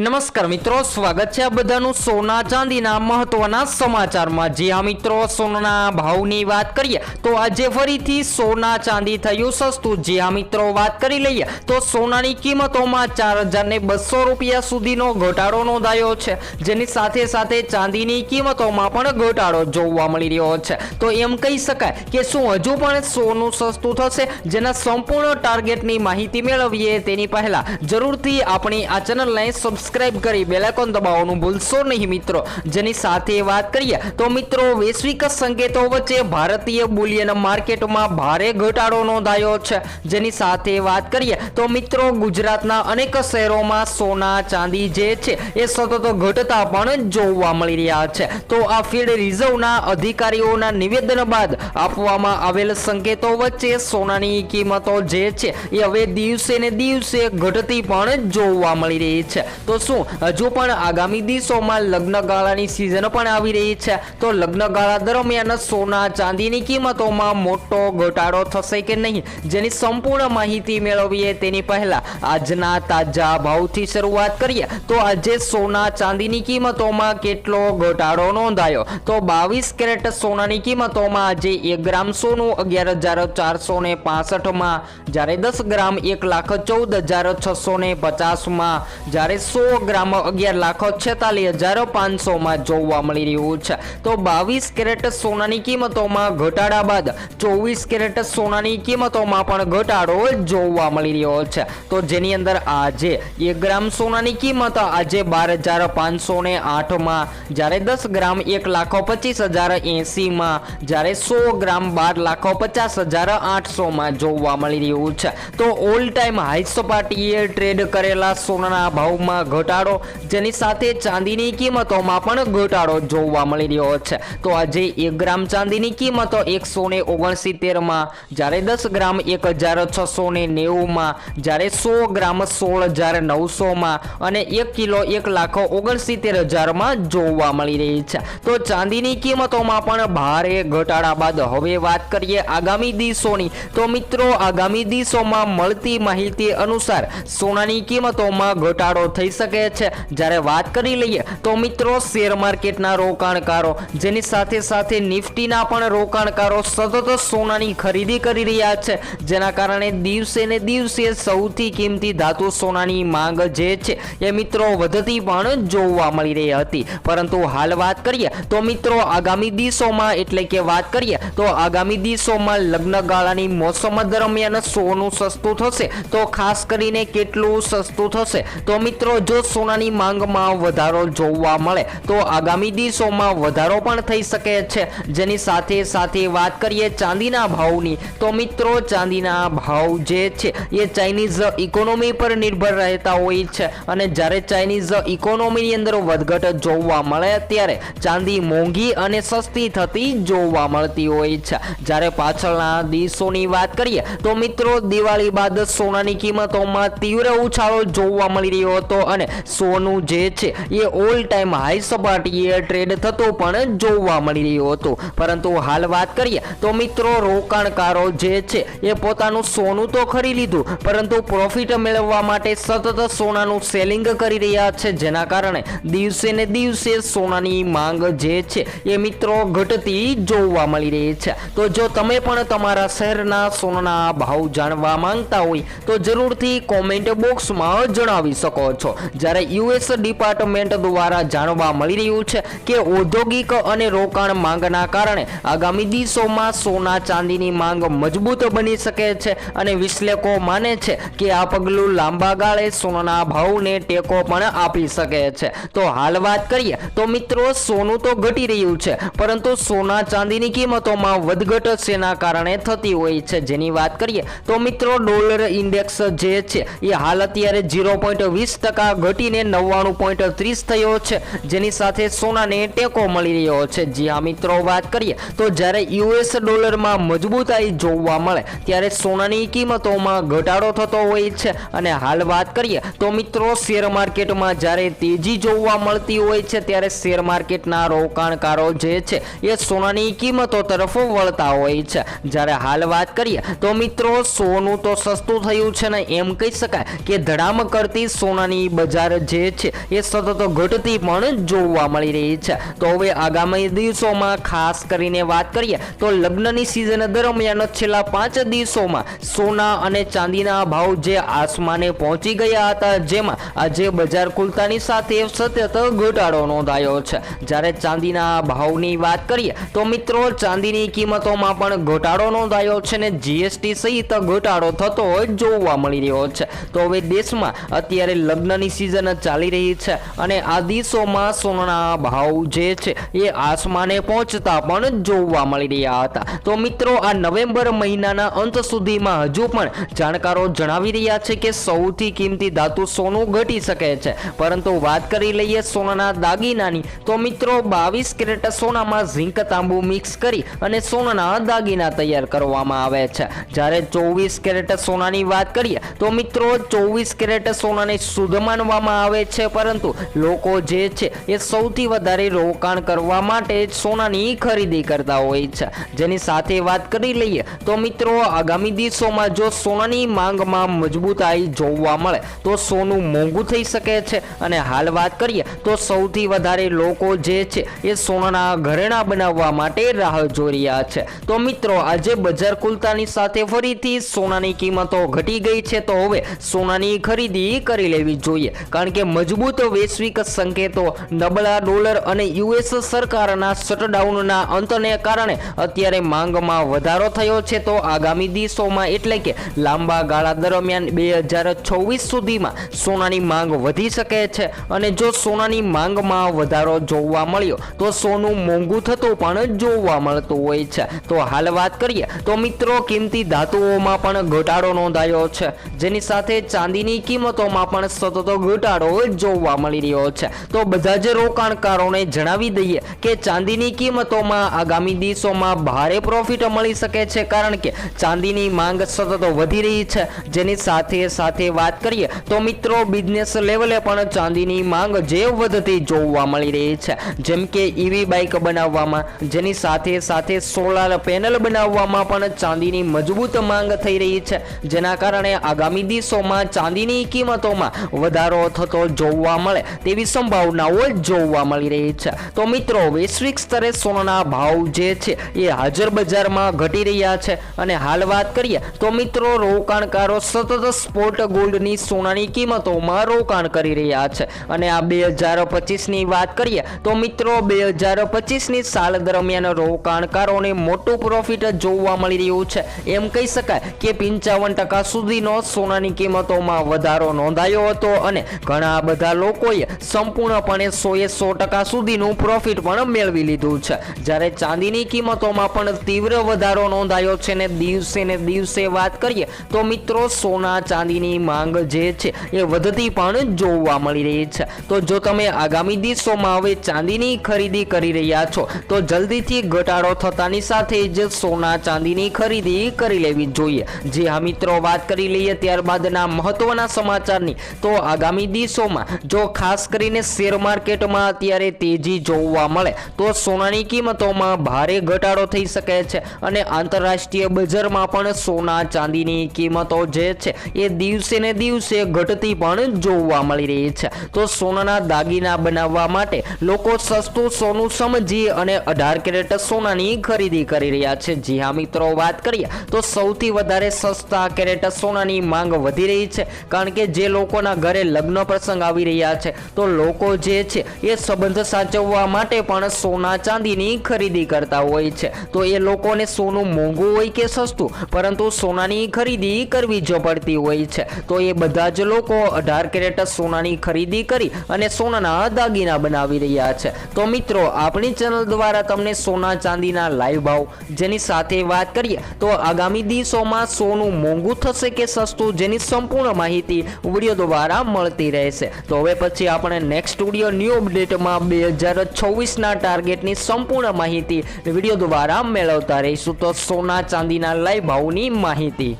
નમસ્કાર મિત્રો, સ્વાગત છે આ બધાનું સોના ચાંદીના મહત્વના સમાચારમાં. જે આ મિત્રો, સોનાના ભાવની વાત કરીએ તો આજે ફરીથી સોના ચાંદી થયું સસ્તું. જે આ મિત્રો, વાત કરી લઈએ તો સોનાની કિંમતોમાં ચાર હજારને બસો રૂપિયા સુધીનો ઘટાડો નોંધાયો છે, જેની સાથે સાથે ચાંદીની કિંમતોમાં પણ ઘટાડો જોવા મળી રહ્યો છે. તો એમ કહી શકાય કે શું હજુ પણ સોનું સસ્તું થશે? જેના સંપૂર્ણ ટાર્ગેટની માહિતી મેળવીએ તેની પહેલાં જરૂરથી આપણી આ ચેનલને સબસ્ક્રાઇબ કરી બેલાઇકોન દબાવવાનું ભૂલશો નહીં મિત્રો. જેની સાથે વાત કરીએ, તો મિત્રો વૈશ્વિક સંકેતો વચ્ચે ભારતીય બુલિયન માર્કેટમાં ભારે ઘટાડો નોંધાયો છે. જેની સાથે વાત કરીએ, તો મિત્રો ગુજરાતના અનેક શહેરોમાં સોના, ચાંદી જે છે, એ સતત ઘટતા પણ જોવા મળી રહ્યા છે. તો આ ફીડ રિઝર્વના અધિકારીઓના નિવેદન બાદ આપવામાં આવેલ સંકેતો વચ્ચે સોનાની કિંમતો જે છે, એ હવે દિવસે ને દિવસે ઘટતી પણ જોવા મળી રહી છે. તો શું હજુ પણ આગામી દિવસોમાં લગ્ન ગાળાની સિઝન પણ આવી રહી છે. તો લગ્ન ગાળા દરમિયાન સોના ચાંદીની કિંમતોમાં મોટો ઘટાડો થશે કે નહીં? જેની સંપૂર્ણ માહિતી મેળવીએ તેની પહેલા. આજના તાજા ભાવથી શરૂઆત કરીએ. તો આજે સોના ચાંદીની કિંમતોમાં કેટલો ઘટાડો નોંધાયો? તો બાવીસ કેરેટ સોનાની કિંમતોમાં આજે એક ગ્રામ સોનું અગિયાર હજાર ચારસો ને પાસઠમાં, જ્યારે દસ ગ્રામ એક લાખ ચૌદ હજાર છસો ને પચાસમાં, જ્યારે સો ગ્રામ અગિયાર લાખો છેતાલીસ હજાર પાંચસોમાં જોવા મળી રહ્યું છે. તો બાવીસ કેરેટ સોનાની કિંમતોમાં ઘટાડા બાદ ચોવીસ કેરેટ સોનાની કિંમતોમાં પણ ઘટાડો જોવા મળી રહ્યો છે. તો જેની અંદર આજે એક ગ્રામ સોનાની કિંમત આજે બાર હજાર પાંચસો ને આઠમાં, જ્યારે દસ ગ્રામ એક લાખો પચીસ હજાર એંસીમાં, જ્યારે સો ગ્રામ બાર લાખો પચાસ હજાર આઠસોમાં જોવા મળી રહ્યું છે. તો ઓલ ટાઈમ હાઈ સપાટીએ ટ્રેડ કરેલા સોનાના ભાવમાં ઘટાડો, જેની સાથે ચાંદીની કિંમતોમાં પણ ઘટાડો જોવા મળી રહ્યો છે. તો આજે એક ગ્રામ ચાંદીની કિંમતો એકસો ને ઓગણસિત્તેરમાં, જ્યારે દસ ગ્રામ એક હજાર છસો ને નેવુંમાં, જ્યારે સો ગ્રામ સોળ હજાર નવસોમાં અને એક કિલો એક લાખ ઓગણસિત્તેર હજારમાં જોવા મળી રહી છે. તો ચાંદીની કિંમતોમાં પણ ભારે ઘટાડા બાદ હવે વાત કરીએ આગામી દિવસોની. તો મિત્રો, આગામી દિવસોમાં મળતી માહિતી અનુસાર સોનાની કિંમતોમાં ઘટાડો થઈ શકે છે. જ્યારે વાત કરી લઈએ તો મિત્રો શેર માર્કેટના રોકાણકારો, જેની સાથે સાથે નિફ્ટીના પણ રોકાણકારો સતત સોનાની ખરીદી કરી રહ્યા છે. જેના કારણે દિવસે ને દિવસે સૌથી કિંમતી ધાતુ સોનાની માંગ જે છે એ મિત્રો વધતી પણ જોવા મળી રહી હતી. પરંતુ હાલ વાત કરીએ તો મિત્રો, આગામી દિવસોમાં એટલે કે વાત કરીએ તો આગામી દિવસોમાં લગ્ન ગાળાની મોસમ દરમિયાન સોનું સસ્તું થશે. તો ખાસ કરીને કેટલું સસ્તું થશે? તો મિત્રો, જો સોનાની માંગમાં વધારો જોવા મળે તો આગામી દિવસોમાં વધારો પણ થઈ શકે છે. જેની સાથે સાથે વાત કરીએ ચાંદીના ભાવની, તો મિત્રો ચાંદીના ભાવ જે છે, એ ચાઇનીઝ ઇકોનોમી પર નિર્ભર રહેતા હોય છે. અને જ્યારે ચાઇનીઝ ઇકોનોમીની અંદર વધઘટ જોવા મળે, ત્યારે ચાંદી મોંઘી અને સસ્તી થતી જોવા મળતી હોય છે. જ્યારે પાછળના દિવસોની વાત કરીએ, તો મિત્રો દિવાળી બાદ સોનાની કિંમતોમાં તીવ્ર ઉછાળો જોવા મળી રહ્યો હતો અને સોનું જે છે એ ઓલ ટાઈમ હાઈ સપાટીએ ટ્રેડ થતો પણ જોવા મળી રહ્યું હતું. પરંતુ હાલ વાત કરીએ તો મિત્રો રોકાણકારો જે છે એ પોતાનું સોનું તો ખરી લીધું, પરંતુ પ્રોફિટ મેળવવા માટે સતત સોનાનું સેલિંગ કરી રહ્યા છે. જેના કારણે દિવસે ને દિવસે સોનાની માંગ જે છે એ મિત્રો ઘટતી જોવા મળી રહી છે. તો જો તમે પણ તમારા શહેરના સોનાના ભાવ જાણવા માંગતા હોય તો જરૂરથી કોમેન્ટ બોક્સમાં જણાવી શકો છો. જ્યારે યુએસ ડિપાર્ટમેન્ટ દ્વારા જાણવા મળી રહ્યું છે કે ઔદ્યોગિક અને રોકાણ માંગના કારણે આગામી દિવસોમાં સોના ચાંદીની માંગ મજબૂત બની શકે છે અને વિશ્લેષકો માને છે કે આ પગલું લાંબા ગાળે સોનાના ભાવને ટેકો પણ આપી શકે છે. તો હાલ વાત કરીએ, તો મિત્રો સોનું તો ઘટી રહ્યું છે, પરંતુ સોના ચાંદીની કિંમતોમાં વધઘટ શેના કારણે થતી હોય છે જેની વાત કરીએ, તો મિત્રો ડોલર ઇન્ડેક્સ જે છે, એ હાલ અત્યારે ઝીરો પોઈન્ટ વીસ ટકા ઘટીને નવ્વાણું પોઈન્ટ ત્રીસ થયો છે. જેની સાથે સોનાને ટેકો મળી રહ્યો છે. જી હા મિત્રો, વાત કરીએ તો જ્યારે યુએસ ડોલરમાં મજબૂતાઈ જોવા મળે, ત્યારે સોનાની કિંમતોમાં ઘટાડો થતો હોય છે. અને હાલ વાત કરીએ તો મિત્રો, શેર માર્કેટમાં જ્યારે તેજી જોવા મળતી હોય છે, ત્યારે શેર માર્કેટના રોકાણકારો જે છે, એ સોનાની કિંમતો તરફ વળતા હોય છે. જ્યારે હાલ વાત કરીએ તો મિત્રો, સોનું તો સસ્તું થયું છે ને એમ કહી શકાય કે ધડામ કરતી સોનાની બજાર જે છે, એ સતત ઘટતી પણ જોવા મળી રહી છે. તો હવે આગામી દિવસોમાં ખાસ કરીને વાત કરીએ, તો લગ્નની સિઝન દરમિયાન છેલ્લા પાંચ દિવસોમાં સોના અને ચાંદીના ભાવ જે આસમાને પહોંચી ગયા હતા, જેમાં આજે બજાર ખુલતાની સાથે સતત ઘટાડો નોંધાયો છે. જ્યારે ચાંદીના ભાવની વાત કરીએ, તો મિત્રો ચાંદીની કિંમતોમાં પણ ઘટાડો નોંધાયો છે ને જીએસટી સહિત ઘટાડો થતો જોવા મળી રહ્યો છે. તો હવે દેશમાં અત્યારે લગ્નની સિઝન ચાલી રહી છે. અને આ દિવસોમાં સોનાના ભાવ જે છે, એ આસમાને પહોંચતા પણ જોવા મળી રહ્યા હતા. તો મિત્રો, આ નવેમ્બર મહિનાના અંત સુધીમાં હજુ પણ જાણકારો જણાવી રહ્યા છે કે સૌથી કિંમતી ધાતુ સોનું ઘટી શકે છે. પરંતુ વાત કરી લઈએ સોનાના દાગીનાની, તો મિત્રો, બાવીસ કેરેટ સોનામાં ઝીંક તાંબુ મિક્સ કરી અને સોનાના દાગીના તૈયાર કરવામાં આવે છે. જ્યારે ચોવીસ કેરેટ સોનાની વાત કરીએ, તો મિત્રો, ચોવીસ કેરેટ સોનાને શુદ્ધ માનવામાં આવે છે, પરંતુ લોકો જે છે, એ સૌથી વધારે રોકાણ કરવા માટે સોનાની ખરીદી કરતા હોય છે. જેની સાથે વાત કરી લઈએ, તો મિત્રો, આગામી દિવસોમાં જો સોનાની માંગમાં મજબૂતાઈ જોવા મળે, તો સોનું મોંઘું થઈ શકે છે. અને હાલ વાત કરીએ, તો સૌથી વધારે લોકો જે છે, એ સોનાના ઘરેણા બનાવવા માટે રાહ જોઈ રહ્યા છે. તો મિત્રો, આજે બજાર ખુલતાની સાથે ફરીથી સોનાની કિંમતો ઘટી ગઈ છે, તો હવે સોનાની ખરીદી કરી લેવી જોઈએ. કારણ કે મજબૂત વૈશ્વિક સંકેતો નબળા ડોલર અને યુએસ સરકારના શટડાઉનના અંતને કારણે અત્યારે માંગમાં વધારો થયો છે. તો આગામી દિવસોમાં એટલે કે લાંબા ગાળા દરમિયાન બે હજાર છવ્વીસ સુધીમાં સોનાની માંગ વધી શકે છે. અને જો સોનાની માંગમાં વધારો જોવા મળ્યો, તો સોનું મોંઘું થતું પણ જોવા મળતું હોય છે. તો હાલ વાત કરીએ, તો મિત્રો કિંમતી ધાતુઓમાં પણ ઘટાડો નોંધાયો છે. જેની સાથે ચાંદીની કિંમતોમાં પણ સતત ઘટાડો જોવા મળી રહ્યો છે. તો બધા જ રોકાણકારોને જણાવી દઈએ કે ચાંદીની કિંમતોમાં આગામી દિવસોમાં ભારે પ્રોફિટ મળી શકે છે કારણ કે ચાંદીની માંગ સતત વધી રહી છે. જેની સાથે સાથે વાત કરીએ તો મિત્રો બિઝનેસ લેવલે પણ ચાંદીની માંગ જે વધતી જોવા મળી રહી છે. જેમ કે ઈવી બાઇક બનાવવામાં, જેની સાથે સાથે સોલાર પેનલ બનાવવામાં પણ ચાંદીની મજબૂત માંગ થઈ રહી છે. જેના કારણે આગામી દિવસોમાં ચાંદીની કિંમતોમાં વધારો થતો જોવા મળે તેવી સંભાવનાઓ જોવા મળી રહી છે. તો મિત્રો, વૈશ્વિક સ્તરે સોનાના ભાવ જે છે એ હાજર બજારમાં ઘટી રહ્યા છે. અને હાલ વાત કરીએ તો મિત્રો, રોકાણકારો સતત સ્પોટ ગોલ્ડની સોનાની કિંમતોમાં રોકાણ કરી રહ્યા છે. અને આ બે હજાર પચીસની વાત કરીએ તો મિત્રો, બે હજાર પચીસની સાલ દરમિયાન રોકાણકારોને મોટું પ્રોફિટ જોવા મળી રહ્યું છે. એમ કહી શકાય કે પંચાવન ટકા સુધીનો સોનાની કિંમતોમાં વધારો નોંધાયો હતો અને ઘણા બધા લોકોએ સંપૂર્ણપણે સોએ સો ટકા સુધીનું પ્રોફિટ પણ મેળવી લીધું છે. જ્યારે ચાંદીની કિંમતોમાં પણ તીવ્ર વધારો નોંધાયો છે ને દિવસે ને દિવસે વાત કરીએ તો મિત્રો સોના ચાંદીની માંગ જે છે એ વધતી પણ જોવા મળી રહી છે. તો જો તમે આગામી દિવસોમાં હવે ચાંદીની ખરીદી કરી રહ્યા છો, તો જલ્દીથી ઘટાડો થતાની સાથે જ સોના ચાંદીની ખરીદી કરી લેવી જોઈએ. જે હા મિત્રો, વાત કરી લઈએ ત્યારબાદના મહત્વના સમાચારની. તો આગામી દિવસોમાં જો ખાસ કરીને શેર માર્કેટમાં અત્યારે તેજી જોવા મળે, તો સોનાની કિંમતોમાં ભારે ઘટાડો થઈ શકે છે અને આંતરરાષ્ટ્રીય બજારમાં પણ સોના ચાંદીની કિંમતો જે છે, એ દિવસે ને દિવસે ઘટતી પણ જોવા મળી રહી છે. તો સોનાના દાગીના બનાવવા માટે લોકો સસ્તું સોનું સમજી અને અઢાર કેરેટ સોનાની ખરીદી કરી રહ્યા છે. જી હા, મિત્રો, વાત કરીએ, તો સૌથી વધારે સસ્તા કેરેટ સોનાની માંગ વધી રહી છે, કારણ કે જે લોકોના ઘરે લગ્ન પ્રસંગ આવી રહ્યા છે. તો લોકો જે છે, એ સંબંધ સાચવવા માટે પણ સોના ચાંદીની ખરીદી કરતા હોય છે. તો એ લોકોને સોનું મોંઘું હોય કે સસ્તું, પરંતુ સોનાની ખરીદી કરવી જ પડતી હોય છે. તો એ બધા જ લોકો અઢાર કેરેટ સોનાની ખરીદી કરી અને સોનાના દાગીના બનાવી રહ્યા છે. તો મિત્રો, આપણી ચેનલ દ્વારા તમને સોના ચાંદીના લાઈવ ભાવ જેની સાથે વાત કરીએ, તો આગામી દિવસોમાં સોનું મોંઘું થશે કે સસ્તું, જેની સંપૂર્ણ માહિતી વીડિયો દ્વારા મળતી રહેશે તો હવે પછી આપણે નેક્સ્ટ સ્ટુડિયો ન્યૂ અપડેટમાં બે હજાર છવ્વીસના ટાર્ગેટની સંપૂર્ણ માહિતી વીડિયો દ્વારા મેળવતા રહીશું. તો સોના ચાંદીના લઈ ભાવની માહિતી.